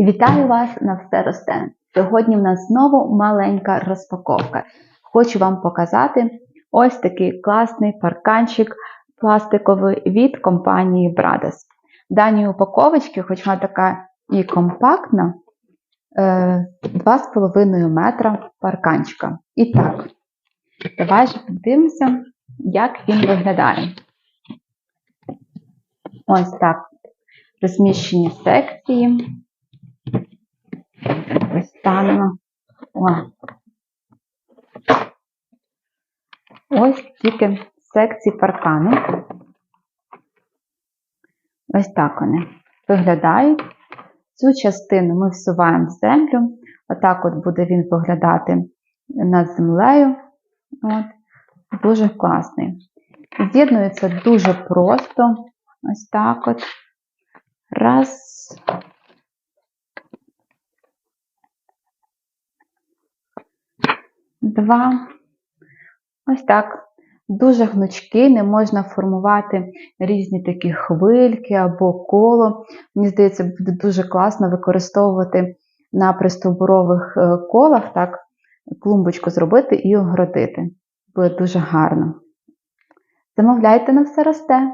Вітаю вас на все росте. Сьогодні в нас знову маленька розпаковка. Хочу вам показати ось такий класний парканчик пластиковий від компанії Brades. В даній упаковочці, хоч вона така і компактна, е, 2,5 метра парканчика. І так, давай же подивимося, як він виглядає. Ось так. Розміщені секції. Достанемо. О. Ось тільки секції паркану. Ось так вони виглядають. Цю частину ми всуваємо в землю. Отак от буде він виглядати над землею. От. Дуже класний. З'єднується дуже просто. Ось так от. Раз. Два. Ось так. Дуже гнучкий, не можна формувати різні такі хвильки або коло. Мені здається, буде дуже класно використовувати на пристовбурових е, колах, так, клумбочку зробити і огородити. Буде дуже гарно. Замовляйте на все росте.